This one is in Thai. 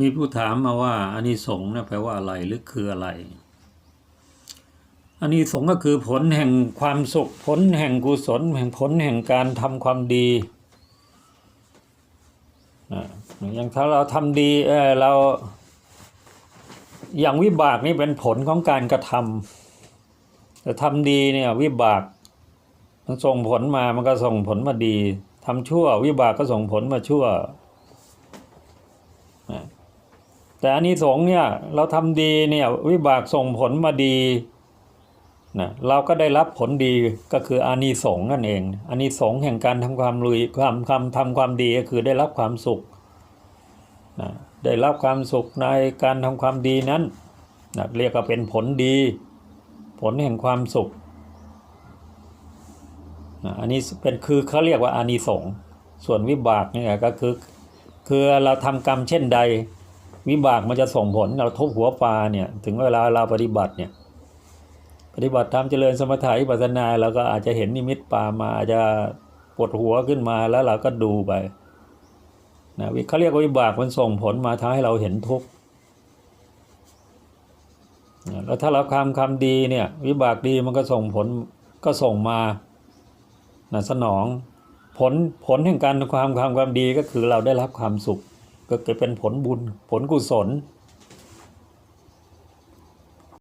มีผู้ถามมาว่าอานิสงส์นี่ยแปลว่าอะไรหรือคืออะไรอานิสงส์ก็คือผลแห่งความสุข ผลแห่งกุศล แห่งผลแห่งการทำความดีอ่าอย่างถ้าเราทำดีเออเรา อย่างวิบากนี่เป็นผลของการกระทำแต่ทำดีเนี่ยวิบากมันส่งผลมามันก็ส่งผลมาดีทำชั่ว วิบากก็ส่งผลมาชั่ว แต่อันนี้สงเนี่ยเราทำดีเนี่ยวิบากส่งผลมาดีนะเราก็ได้รับผลดีก็คืออานิสงส์นั่นเองอานิสงส์แห่งการทำความลุยความคำทำความดีก็คือได้รับความสุขนะได้รับความสุขในการทำความดีนั้นนะเรียกว่าเป็นผลดี ผลแห่งความสุขนะอันนี้เป็นคือเขาเรียกว่าอานิสงส์ส่วนวิบากเนี่ยก็คือคือเราทำกรรมเช่นใด วิบากมันจะส่งผลเราทุบหัวปลาเนี่ยถึงเวลาเราปฏิบัติเนี่ยปฏิบัติทำเจริญสมถะวิปัสสนาเราก็อาจจะเห็นนิมิตปลามาอาจจะปวดหัวขึ้นมาแล้วเราก็ดูไปนะวิเขาเรียกว่าวิบากมันส่งผลมาทำให้เราเห็นทุกข์นะแล้วถ้าเราทำคำดีเนี่ยวิบากดีมันก็ส่งผลก็ส่งมานะสนองผลผลแห่งการทำความความความดีก็คือเราได้รับความสุข ก็เกิดเป็นผลบุญผลกุศล